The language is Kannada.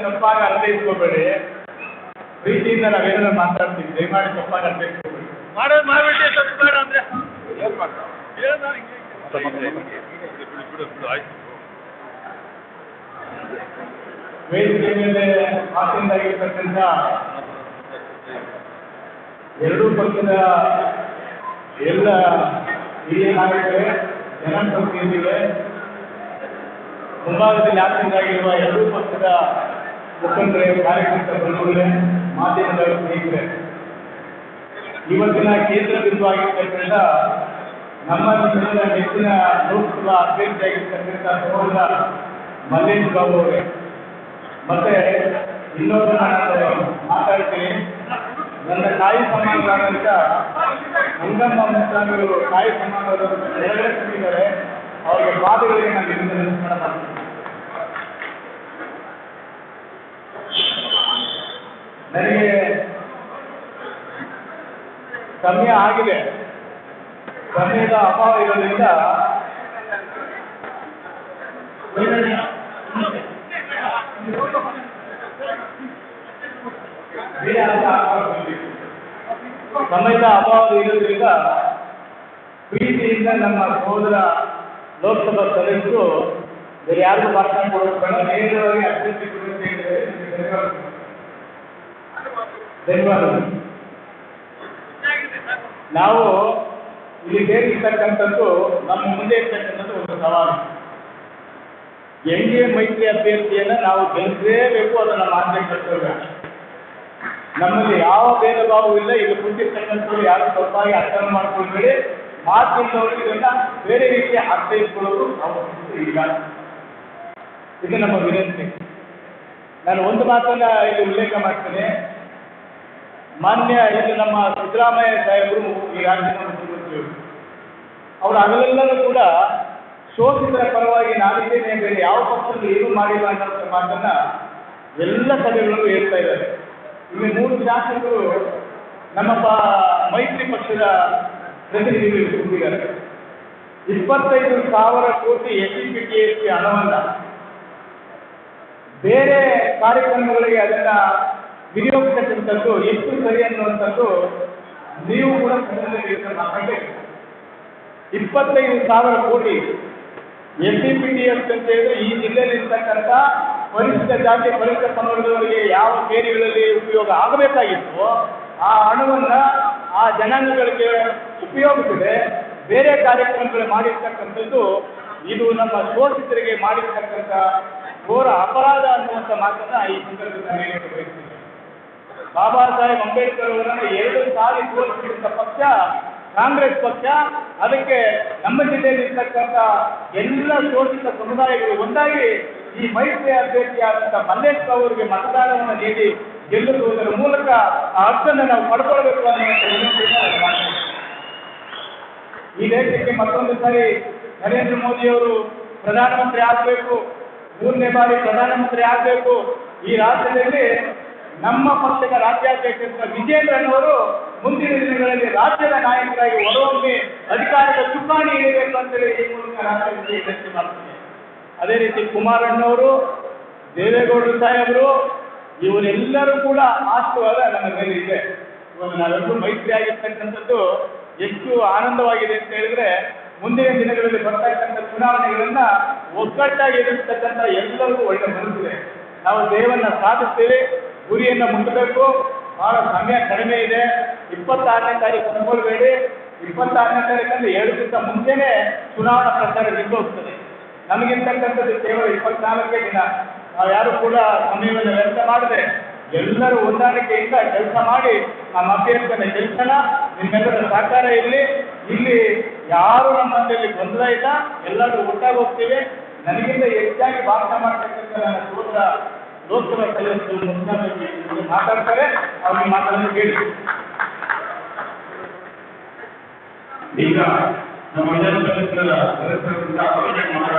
ತಪ್ಪಾಗಿ ಅರ್ಥೈಸ್ಕೋಬೇಡಿ ಪ್ರೀತಿಯಿಂದ ನಾವೇನಾದ್ರು ಮಾತಾಡ್ತೀವಿ ದಯಮಾಡಿ ತಪ್ಪಾಗಿ ಅರ್ಥೈಸ್ಕೋಬೇಡಿ ಮಾಡೋದು ಮಾಡ್ಬಿಟ್ಟು ತಪ್ಪು ಬೇಡ ಅಂದ್ರೆ. ಏನು ಮಾಡ್ತಾರೆ ಏನು ನಾನು ಹಿಂಗೆ ಬಿಡು ಬಿಡು ವೇದಿಕೆ ಮೇಲೆ ಆಸೀನರಾಗಿರ್ತಕ್ಕಂಥ ಎರಡೂ ಪಕ್ಷದ ಎಲ್ಲ ಹಿರಿಯ ನಾಯಕರೇ ಜನಪ್ರತಿನಿಧಿಗಳೇ. ಮುಂಭಾಗದಲ್ಲಿ ಆಸೀನರಾಗಿರುವ ಎರಡೂ ಪಕ್ಷದ ಮುಖಂಡರೇ, ಕಾರ್ಯಕರ್ತ ಬಂಧುಗಳೇ, ಮಾಧ್ಯಮದ ಸ್ನೇಹಿತರೆ, ಇವತ್ತಿನ ಕೇಂದ್ರ ಬಿಂದುವಾಗಿರ್ತಕ್ಕಂಥ ನಮ್ಮ ಜನರ ನೆಚ್ಚಿನ ಲೋಕಸಭಾ ಅಭ್ಯರ್ಥಿಯಾಗಿರ್ತಕ್ಕಂಥ ಸಹೋದರ ಮಲ್ಲೇಶ್ ಬಾಬು ಅವರೇ. ಮತ್ತೆ ಇನ್ನೊಂದು ನಾನು ಮಾತಾಡ್ತೀನಿ. ನನ್ನ ತಾಯಿ ಸಮಾನರಾದಂಥ ಅಂಗಮ್ಮ ಮುಸ್ಲಾಮಿಗಳು ತಾಯಿ ಸಮಾನರಾದಂಥ ಎರಡನೇ ಕೊಟ್ಟಿದ್ದಾರೆ ಅವರಿಗೆ ಪಾದಗಳಿಗೆ ನಾನು ಇದರಿಂದ ನಮಸ್ಕಾರ ಮಾಡ್ತೀನಿ. ನನಗೆ ಸಮಯ ಆಗಿದೆ. ಸಮಯದ ಅಭಾವ ಇರೋದ್ರಿಂದ ಸಮಯದ ಅಭಾವ ಇರೋದ್ರಿಂದ ಪ್ರೀತಿಯಿಂದ ನಮ್ಮ ಸಹೋದರ ಲೋಕಸಭಾ ಸದಸ್ಯರು ಯಾರಿಗೂ ಭಾಷಣ ಕೊಡೋದು ನೇರವಾಗಿ ಅಭ್ಯರ್ಥಿ ನಾವು ಇಲ್ಲಿ ಸೇರಿರ್ತಕ್ಕಂಥದ್ದು ನಮ್ಮ ಮುಂದೆ ಇರ್ತಕ್ಕಂಥದ್ದು ಒಂದು ಸವಾಲು. ಎನ್ ಡಿ ಎ ಮೈತ್ರಿ ಅಭ್ಯರ್ಥಿಯನ್ನು ನಾವು ಗೆಲ್ಲಿಸಲೇಬೇಕು ಅದು ನಮ್ಮ ಕರ್ತವ್ಯ ನಮ್ಮಲ್ಲಿ ಯಾವ ಭೇದ ಇಲ್ಲ. ಇಲ್ಲಿ ಕುಂತಿರ್ತಕ್ಕಂಥವ್ರು ಯಾರು ತಪ್ಪಾಗಿ ಅರ್ಥ ಮಾಡ್ಕೊಳ್ಬೇಡಿ. ಮಾತಿಲ್ಲವರು ಇದನ್ನ ಬೇರೆ ರೀತಿಯ ಅರ್ಥೈಸ್ಕೊಳ್ಳೋದು ಅವಶ್ಯಕತೆ ಇಲ್ಲ ಇದು ನಮ್ಮ ವಿನಂತಿ. ನಾನು ಒಂದು ಮಾತನ್ನ ಇಲ್ಲಿ ಉಲ್ಲೇಖ ಮಾಡ್ತೇನೆ. ಮಾನ್ಯ ಇಲ್ಲಿ ನಮ್ಮ ಸಿದ್ದರಾಮಯ್ಯ ಸಾಹೇಬರು ಈ ರಾಜ್ಯದ ಮುಖ್ಯಮಂತ್ರಿಗಳು ಅವರು ಹಗಲೆಲ್ಲರೂ ಕೂಡ ಶೋಷಿತರ ಪರವಾಗಿ ನಾವಿದ್ದೇನೆ ಬೇರೆ ಯಾವ ಪಕ್ಷದಲ್ಲಿ ಏನು ಮಾಡಿಲ್ಲ ಅನ್ನೋ ಮಾತನ್ನ ಎಲ್ಲ ಸಭೆಗಳಲ್ಲೂ ಹೇಳ್ತಾ ಇದ್ದಾರೆ. ಇಲ್ಲಿ ಮೂರು ಶಾಸಕರು ನಮ್ಮ ಮೈತ್ರಿ ಪಕ್ಷದ ಪ್ರತಿನಿಧಿಗಳು ಕೂತಿದ್ದಾರೆ. ಇಪ್ಪತ್ತೈದು ಸಾವಿರ ಕೋಟಿ S C P T S ಹಣವನ್ನ ಬೇರೆ ಕಾರ್ಯಕ್ರಮಗಳಿಗೆ ಅದನ್ನ ವಿನಿಯೋಗಿಸತಕ್ಕಂಥದ್ದು ಎಷ್ಟು ಸರಿ ಅನ್ನುವಂಥದ್ದು ನೀವು ಕೂಡ. ಇಪ್ಪತ್ತೈದು ಸಾವಿರ ಕೋಟಿ S C P T S ಅಂತ ಹೇಳಿದ್ರೆ ಈ ಜಿಲ್ಲೆಯಲ್ಲಿ ಇರ್ತಕ್ಕಂಥ ಪರಿಶಿಷ್ಟ ಜಾತಿ ಪರಿಶಿಷ್ಟ ಪಂಗಡದವರಿಗೆ ಯಾವ ಸೇರಿಗಳಲ್ಲಿ ಉಪಯೋಗ ಆಗಬೇಕಾಗಿತ್ತು, ಆ ಹಣವನ್ನ ಆ ಜನಾಂಗಗಳಿಗೆ ಉಪಯೋಗಿಸದೆ ಬೇರೆ ಕಾರ್ಯಕ್ರಮಗಳು ಮಾಡಿರ್ತಕ್ಕಂಥದ್ದು, ಇದು ನಮ್ಮ ಶೋಷಿತರಿಗೆ ಮಾಡಿರ್ತಕ್ಕಂಥ ಘೋರ ಅಪರಾಧ ಅನ್ನುವಂಥ ಮಾತನ್ನ ಈ ಸಂದರ್ಭದಲ್ಲಿ ಬಯಸ್ತೀನಿ ಬಾಬಾ ಸಾಹೇಬ್ ಅಂಬೇಡ್ಕರ್ ಅವರನ್ನು ಎರಡು ಸಾರಿ ಸೋಲಿಸಿದಂಥ ಪಕ್ಷ, ಕಾಂಗ್ರೆಸ್ ಪಕ್ಷ, ಅದಕ್ಕೆ ನಮ್ಮ ಜಿಲ್ಲೆಯಲ್ಲಿ ಇರ್ತಕ್ಕಂಥ ಎಲ್ಲ ಶೋಷಿತ ಸಮುದಾಯಗಳು ಒಂದಾಗಿ ಈ ಮೈತ್ರಿ ಅಭ್ಯರ್ಥಿಯಾದಂಥ ಮಲ್ಲೇಶ್ ಅವರಿಗೆ ಮತದಾನವನ್ನು ನೀಡಿ ಗೆಲ್ಲುವುದರ ಮೂಲಕ ಆ ಹಕ್ಕನ್ನು ನಾವು ಪಡ್ಕೊಳ್ಬೇಕು ಅನ್ನುವಂಥ ಈ ದೇಶಕ್ಕೆ ಮತ್ತೊಂದು ಸಾರಿ ನರೇಂದ್ರ ಮೋದಿಯವರು ಪ್ರಧಾನಮಂತ್ರಿ ಆಗಬೇಕು, ಮೂರನೇ ಬಾರಿ ಪ್ರಧಾನಮಂತ್ರಿ ಆಗಬೇಕು. ಈ ರಾಜ್ಯದಲ್ಲಿ ನಮ್ಮ ಪಕ್ಷದ ರಾಜ್ಯಾಧ್ಯಕ್ಷ ವಿಜೇಂದ್ರನವರು ಮುಂದಿನ ದಿನಗಳಲ್ಲಿ ರಾಜ್ಯದ ನಾಯಕರಾಗಿ ಹೊರಹೊಮ್ಮಿ ಅಧಿಕಾರದ ಚುಕ್ಕಾಣಿ ಹಿಡಿಯಬೇಕು ಅಂತೇಳಿ ಈ ಮೂಲಕ ರಾಜ್ಯದಲ್ಲಿ ವಿನಂತಿ ಮಾಡ್ತೀನಿ. ಅದೇ ರೀತಿ ಕುಮಾರಣ್ಣವರು, ದೇವೇಗೌಡರು ಸಾಹೇಬರು, ಇವರೆಲ್ಲರೂ ಕೂಡ ಆಶೀರ್ವಾದ ನಮ್ಮ ಮೇಲೆ ಇದೆ. ಇವಾಗ ನಾವೆಲ್ಲರೂ ಮೈತ್ರಿ ಆಗಿರ್ತಕ್ಕಂಥದ್ದು ಎಷ್ಟು ಆನಂದವಾಗಿದೆ ಅಂತ ಹೇಳಿದ್ರೆ ಮುಂದಿನ ದಿನಗಳಲ್ಲಿ ಬರ್ತಾ ಇರ್ತಕ್ಕಂಥ ಚುನಾವಣೆಗಳನ್ನ ಒಗ್ಗಟ್ಟಾಗಿ ಎದುರಿಸ್ತಕ್ಕಂಥ ಎಲ್ಲರಿಗೂ ಒಳ್ಳೆ ಮನಸ್ಸಿದೆ. ನಾವು ದೇವನ್ನ ಸಾಧಿಸ್ತೀವಿ. ಗುರಿಯನ್ನ ಮುಟ್ಟಬೇಕು. ಬಹಳ ಸಮಯ ಕಡಿಮೆ ಇದೆ. ಇಪ್ಪತ್ತಾರನೇ ತಾರೀಕು ಅನ್ಕೊಳ್ಬೇಡಿ ಇಪ್ಪತ್ತಾರನೇ ಎರಡು ದಿವಸ ಮುಂಚೆನೆ ಚುನಾವಣಾ ಪ್ರಚಾರ ನಿಂತೋಗ್ತದೆ ನಮಗಿರ್ತಕ್ಕಂಥದ್ದು ಕೇವಲ ಇಪ್ಪತ್ನಾಲ್ಕೇ ದಿನ. ನಾವು ಯಾರು ಕೂಡ ಸಮಯವನ್ನು ವ್ಯರ್ಥ ಮಾಡದೆ ಎಲ್ಲರೂ ಹೊಂದಾಣಿಕೆಯಿಂದ ಕೆಲಸ ಮಾಡಿ ನಮ್ಮ ಅಭ್ಯರ್ಥಿಯನ್ನು ಗೆಲ್ಸೋಣ ನಿಮ್ಮೆಲ್ಲರ ಸಹಕಾರ ಇರಲಿ. ಇಲ್ಲಿ ಯಾರು ನಮ್ಮ ಮನೆಯಲ್ಲಿ ಗೊಂದಲ ಇಲ್ಲ. ಎಲ್ಲರೂ ಒಟ್ಟಾಗಿ ಹೋಗ್ತೀವಿ. ನನಗಿಂತ ಹೆಚ್ಚಾಗಿ ಭಾಷಣ ಮಾಡ್ತಕ್ಕಂಥ ನನ್ನ ಸೋದರ ಲೋಕಸಭಾ ಸದಸ್ಯರು ಮಾತಾಡ್ತಾರೆ ಅವ್ರಿಗೆ ಮಾತಾಡೋಕೆ ಕೇಳಿ ಈಗ ನಮ್ಮ ಪರಿಷತ್ನ ಸದಸ್ಯರಿಂದ